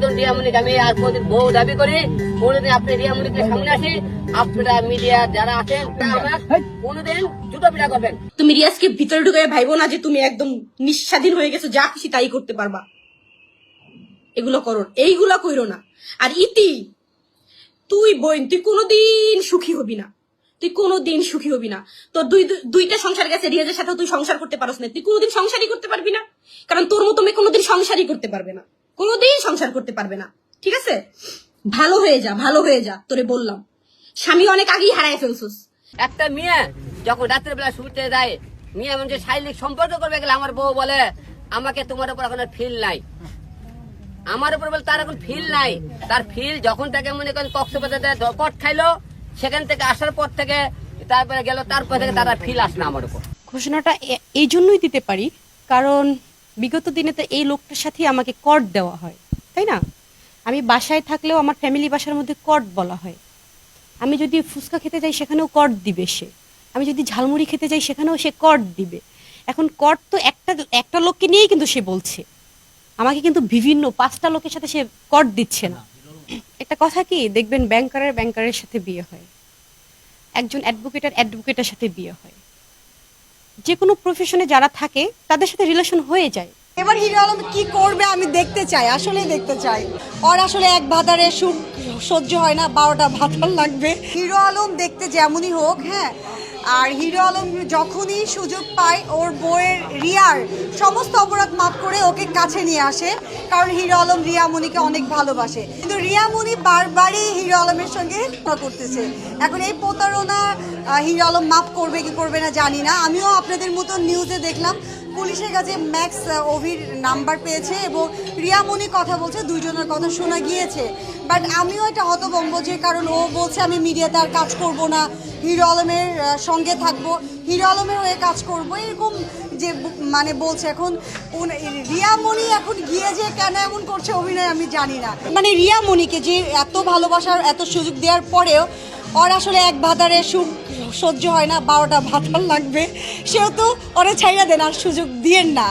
কোনোদিন রিয়ামণিকে আমি আর কোনোদিন বউ দাবি করি কোনোদিন আপনি রিয়ামণিকে সামনে আসি আপনারা মিডিয়া যারা আছেন তারা কোনোদিন জুতো পিটা করবেন। তুমি রিয়াজকে ভিতরে ঢুকে ভাইবো না যে তুমি একদম নিঃস্বাধীন হয়ে গেছো যা খুশি তাই করতে পারবা। এগুলো করো এইগুলো কইরো না। আর ইতি তুই বোন তুই কোনোদিন সুখী হবি না। তুই কোনোদিন সুখী হবি না। তোর দুই দুই- দুইটা সংসার গেছে রিয়াজের সাথেও তুই সংসার করতে পারস না। তুই কোনোদিন সংসারই করতে পারবি না। কারণ তোর মতো মেয়ে কোনোদিন সংসারই করতে পারবে না। কোনোদিন সংসার করতে পারবে না। ঠিক আছে? ভালো হয়ে যা ভালো হয়ে যা তোরে বললাম। স্বামী অনেক আগেই হারায় ফেলছিস। একটা মেয়ে যখন রাত্রের বেলা শুতে যায় মেয়ে এমন যে শারীরিক সম্পর্ক করবে গেলে আমার বউ বলে আমাকে তোমার উপর এখন ফিল নাই। আমার উপর বলে তার এখন ফিল নাই। তার ফিল যখন থেকে মনে করেন কক্সবাজারে কট খাইলো সেখান থেকে আসার পর থেকে তারপরে গেল তারপর থেকে তারা ফিল আসলো আমার উপর। ঘোষণাটা এই জন্যই দিতে পারি কারণ বিগত দিনে তো এই লোকটার সাথেই আমাকে কট দেওয়া হয়, তাই না? আমি বাসায় থাকলেও আমার ফ্যামিলি বাসার মধ্যে কট বলা হয়। আমি যদি ফুচকা খেতে যাই সেখানেও কট দিবে সে। আমি যদি ঝালমুড়ি খেতে যাই সেখানেও সে কট দিবে। এখন কট তো একটা একটা লোককে নিয়েই কিন্তু সে বলছে। আমাকে কিন্তু বিভিন্ন, পাঁচটা লোকের সাথে সে কট দিচ্ছে না। একটা কথা কি, দেখবেন ব্যাংকারের ব্যাংকারের সাথে বিয়ে হয়। একজন অ্যাডভোকেটের অ্যাডভোকেটের সাথে বিয়ে হয়। যে কোনো প্রফেশনে যারা থাকে, তাদের সাথে রিলেশন হয়ে যায়। এবার হিরো আলম কি করবে আমি দেখতে চাই, আসলেই দেখতে চাই। ওর আসলে এক ভাতারে সুখ সহ্য হয় না, বারোটা ভাতার লাগবে। হিরো আলম দেখতে যেমনই হোক হ্যাঁ আর হিরো আলম যখনই সুযোগ পায়, ওর বইয়ের রিয়ার সমস্ত অপরাধ মাফ করে ওকে কাছে নিয়ে আসে, কারণ হিরো আলম রিয়া মনিকে অনেক ভালোবাসে। কিন্তু রিয়া রিয়ামণি বারবারই হিরো আলমের সঙ্গে করতেছে। এখন এই প্রতারণা হিরো আলম মাফ করবে কি করবে না জানি না। আমিও আপনাদের মতো নিউজে দেখলাম পুলিশের কাছে ম্যাক্স অভির নাম্বার পেয়েছে এবং রিয়ামণি কথা বলছে, দুইজনের কথা শোনা গিয়েছে। বাট আমিও এটা হতভম্ব যে কারণ, ও বলছে, আমি মিডিয়াতে আর কাজ করব না। হিরো আলমের সঙ্গে থাকব। হিরো আলমের হয়ে কাজ করব। এরকম যে মানে বলছে এখন রিয়ামণি এখন গিয়ে যে কেন এমন করছে অভিনয় আমি জানি না। মানে রিয়ামণিকে যে এত ভালোবাসার, এত সুযোগ দেওয়ার পরেও, ওর আসলে এক ভাতারে সুখ সহ্য হয় না বারোটা ভাতার লাগবে। সেহেতু ওরা ছাইয়া দেন আর সুযোগ দিয়েন না।